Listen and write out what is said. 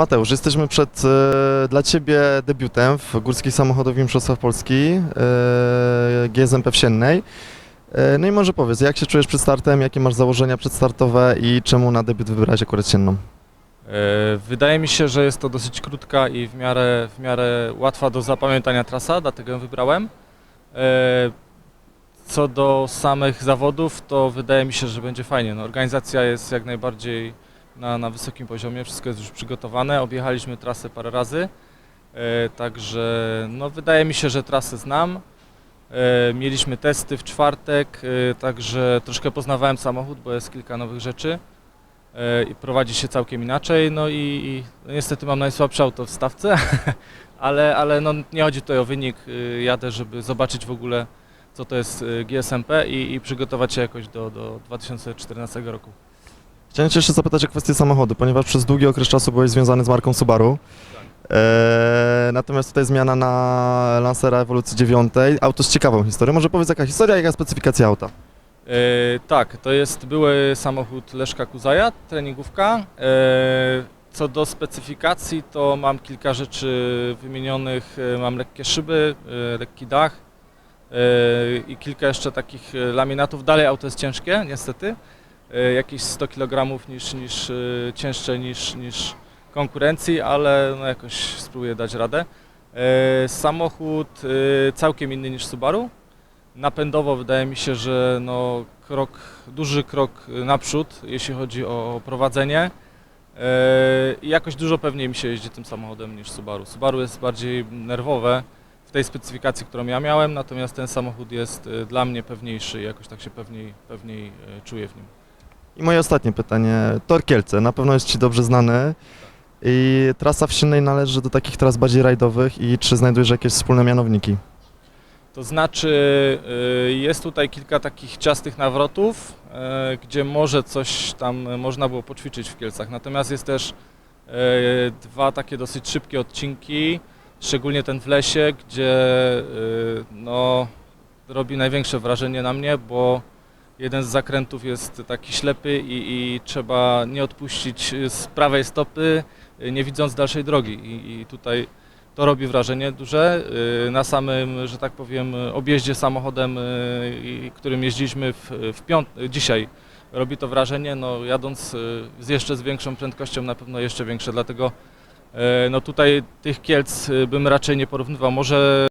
Mateusz, jesteśmy przed e, dla Ciebie debiutem w Górskiej Samochodowych Mistrzostwach Polski e, GSMP Wsiennej. E, no i może powiedz, jak się czujesz przed startem, jakie masz założenia przedstartowe i czemu na debiut wybrałeś akurat Sienną? E, Wydaje mi się, że jest to dosyć krótka i w miarę, w miarę łatwa do zapamiętania trasa, dlatego ją wybrałem. E, Co do samych zawodów, to wydaje mi się, że będzie fajnie. No, organizacja jest jak najbardziej na, na wysokim poziomie, wszystko jest już przygotowane. Objechaliśmy trasę parę razy, e, także no, wydaje mi się, że trasę znam. E, Mieliśmy testy w czwartek, e, także troszkę poznawałem samochód, bo jest kilka nowych rzeczy e, i prowadzi się całkiem inaczej. No i, i no niestety mam najsłabsze auto w stawce, ale, ale no nie chodzi tutaj o wynik. y, Jadę, żeby zobaczyć w ogóle, co to jest y, GSMP i, i przygotować się jakoś do, do 2014 roku. Chciałem Cię jeszcze zapytać o kwestię samochodu, ponieważ przez długi okres czasu byłeś związany z marką Subaru. E, natomiast tutaj zmiana na Lancera Ewolucji 9. Auto z ciekawą historią. Może powiedz jaka historia, jaka specyfikacja auta? E, tak, to jest były samochód Leszka Kuzaja, treningówka. E, co do specyfikacji, to mam kilka rzeczy wymienionych. Mam lekkie szyby, e, lekki dach e, i kilka jeszcze takich laminatów. Dalej auto jest ciężkie, niestety. E, Jakieś 100 kg niż, niż e, cięższe niż, niż konkurencji, ale no jakoś spróbuję dać radę. E, Samochód całkiem inny niż Subaru. Napędowo wydaje mi się, że no krok, duży krok naprzód, jeśli chodzi o prowadzenie. I jakoś dużo pewniej mi się jeździ tym samochodem niż Subaru. Subaru jest bardziej nerwowe w tej specyfikacji, którą ja miałem, natomiast ten samochód jest dla mnie pewniejszy i jakoś tak się pewniej, pewniej czuję w nim. I moje ostatnie pytanie. Tor Kielce, na pewno jest Ci dobrze znany. I trasa w Siennej należy do takich tras bardziej rajdowych i czy znajdujesz jakieś wspólne mianowniki? To znaczy, y, jest tutaj kilka takich ciastych nawrotów, y, gdzie może coś tam można było poćwiczyć w Kielcach. Natomiast jest też y, dwa takie dosyć szybkie odcinki, szczególnie ten w lesie, gdzie y, no, robi największe wrażenie na mnie, bo jeden z zakrętów jest taki ślepy i, i trzeba nie odpuścić z prawej stopy, y, nie widząc dalszej drogi. I, i tutaj to robi wrażenie duże. y, Na samym, że tak powiem, objeździe samochodem, y, którym jeździliśmy w, w piąt- dzisiaj, robi to wrażenie. No, jadąc y, z jeszcze z większą prędkością, na pewno jeszcze większe. Dlatego y, no, tutaj tych Kielc y, bym raczej nie porównywał. Może